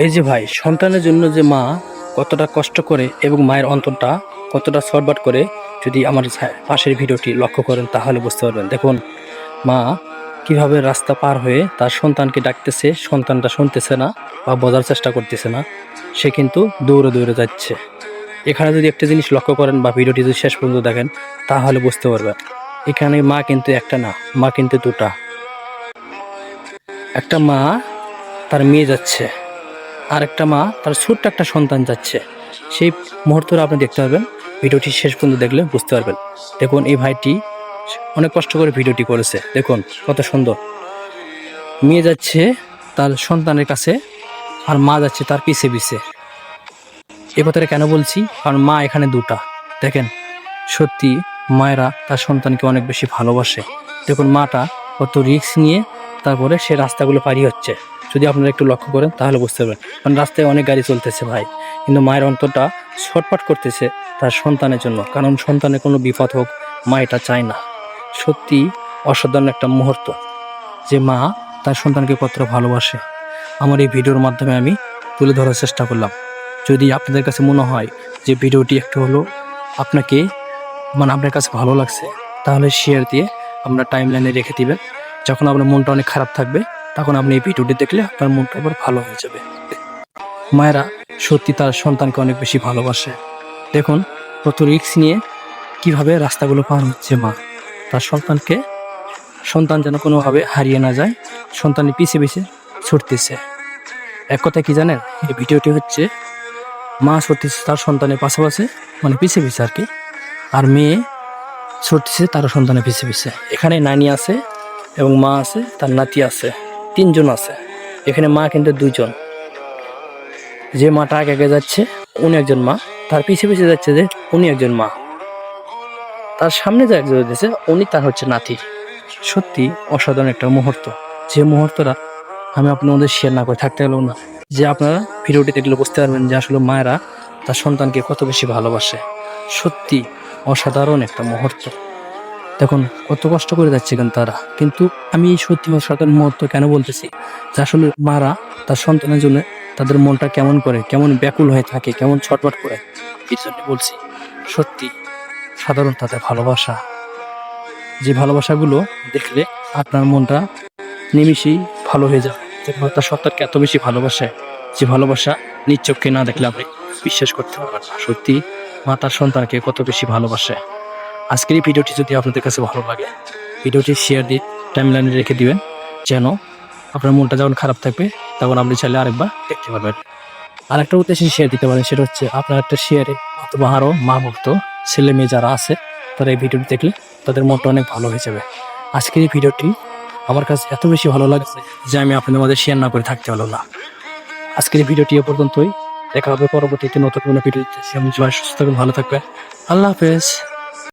এই যে ভাই, সন্তানের জন্য যে মা কতটা কষ্ট করে এবং মায়ের অন্তরটা কতটা সরবাট করে যদি আমার পাশের ভিডিওটি লক্ষ্য করেন তাহলে বুঝতে পারবেন। দেখুন, মা কীভাবে রাস্তা পার হয়ে তার সন্তানকে ডাকতেছে, সন্তানটা শুনতেছে না বা বোঝার চেষ্টা করতেছে না, সে কিন্তু দৌড়ে দৌড়ে যাচ্ছে। এখানে যদি একটা জিনিস লক্ষ্য করেন বা ভিডিওটি যদি শেষ পর্যন্ত দেখেন, তাহলে বুঝতে পারবেন, এখানে মা কিন্তু একটা না, মা কিন্তু দুটা। একটা মা তার মেয়ে যাচ্ছে। আর একটা মা, তার ছোট্ট একটা সন্তান যাচ্ছে। সেই মুহূর্তটা আপনি দেখতে পারবেন। ভিডিওটি শেষ পর্যন্ত দেখলে বুঝতে পারবেন। দেখুন, এই ভাইটি অনেক কষ্ট করে ভিডিওটি করেছে। দেখুন, কত সুন্দর। মেয়ে যাচ্ছে তার সন্তানের কাছে, আর মা যাচ্ছে তার পিছে পিছে। এ কথাটা কেন বলছি? কারণ মা এখানে দুটা। দেখেন, সত্যি মায়েরা তার সন্তানকে অনেক বেশি ভালোবাসে। দেখুন, মাটা কত রিস্ক নিয়ে তারপরে সে রাস্তাগুলো পারি হচ্ছে। যদি আপনারা একটু লক্ষ্য করেন, তাহলে বুঝতে পারবেন। কারণ রাস্তায় অনেক গাড়ি চলতেছে ভাই। কিন্তু মায়ের অন্তরটা ছটপট করতেছে তার সন্তানের জন্য। কারণ সন্তানের কোনো বিপদ হোক, মা এটা চায় না। সত্যি অসাধারণ একটা মুহূর্ত যে মা তার সন্তানকে কতটা ভালোবাসে। আমার এই ভিডিওর মাধ্যমে আমি তুলে ধরার চেষ্টা করলাম। যদি আপনাদের কাছে মনে হয় যে ভিডিওটি একটু হলো আপনাকে মানে আপনার কাছে ভালো লাগছে, তাহলে শেয়ার দিয়ে আপনার টাইম লাইনে রেখে দিবেন। যখন আপনার মনটা অনেক খারাপ থাকবে তখন আপনি এই ভিডিওটি দেখলে আপনার মনটা এবার ভালো হয়ে যাবে। মায়েরা সত্যি তার সন্তানকে অনেক বেশি ভালোবাসে। দেখুন, কত রিক্স নিয়ে কীভাবে রাস্তাগুলো পার হচ্ছে মা। তার সন্তানকে সন্তান যেন কোনোভাবে হারিয়ে না যায় সন্তানের পিছে পিছে ছুটতেছে। এক কথা কি জানেন, এই ভিডিওটি হচ্ছে মা ছুটতেছে তার সন্তানের পাশাপাশি মানে পিছিয়ে পিছে আর কি। আর মেয়ে ছুটতেছে তার সন্তানের পিছে পিছে। এখানে নানি আছে এবং মা আছে, তার নাতি আছে। তিনজন আছে। এখানে মা কিন্তু দুইজন। যে মাটা আগে আগে যাচ্ছে, উনি একজন মা। তার পিছে পিছে যাচ্ছে যে উনি একজন মা। তার সামনে যে একজন যাচ্ছে উনি তার হচ্ছে নাতি। সত্যি অসাধারণ একটা মুহূর্ত। যে মুহূর্তটা আমি আপনাদের শেয়ার না করে থাকতে গেলেও না। যে আপনারা ভিডিওটি দেখলে বুঝতে পারবেন যে আসলে মায়েরা তার সন্তানকে কত বেশি ভালোবাসে। সত্যি অসাধারণ একটা মুহূর্ত। দেখুন কত কষ্ট করে যাচ্ছে কিন্তু তারা? কিন্তু আমি এই সত্যি অসাধারণ মুহূর্ত কেন বলতেছি? যে আসলে মারা তার সন্তানের জন্য তাদের মনটা কেমন করে, কেমন ব্যাকুল হয়ে থাকে, কেমন ছটফট করে এই জন্য বলছি, সত্যি সাধারণ তাদের ভালোবাসা। যে ভালোবাসাগুলো দেখলে আপনার মনটা নিমিষেই ভালো হয়ে যাবে। যে তার সত্তারকে এত বেশি ভালোবাসে, যে ভালোবাসা নিজ চোখকে না দেখলে আপনি বিশ্বাস করতে পারবেন না। সত্যি মা তার সন্তানকে কত বেশি ভালোবাসে। আজকের এই ভিডিওটি যদি আপনাদের কাছে ভালো লাগে, ভিডিওটি শেয়ার দিয়ে টাইম লাইনে রেখে দিবেন, যেন আপনার মনটা যখন খারাপ থাকবে, তখন আপনি চাইলে আরেকবার দেখতে পারবেন। আর একটা উদ্দেশ্যে শেয়ার দিতে পারেন, সেটা হচ্ছে আপনার একটা শেয়ারে অথবা আরও মা ভক্ত, ছেলে মেয়ে যারা আছে, তারা এই ভিডিওটি দেখলে তাদের মনটা অনেক ভালো হয়ে যাবে। আজকের এই ভিডিওটি আমার কাছে এত বেশি ভালো লাগছে যে আমি আপনাদের মধ্যে শেয়ার না করে থাকতে পারলাম না। আজকের এই ভিডিওটি এ পর্যন্তই। দেখা হবে পরবর্তীতে নতুন কোনো ভিডিওতে। সুস্থ থাকবেন ভালো থাকবেন। আল্লাহ হাফেজ।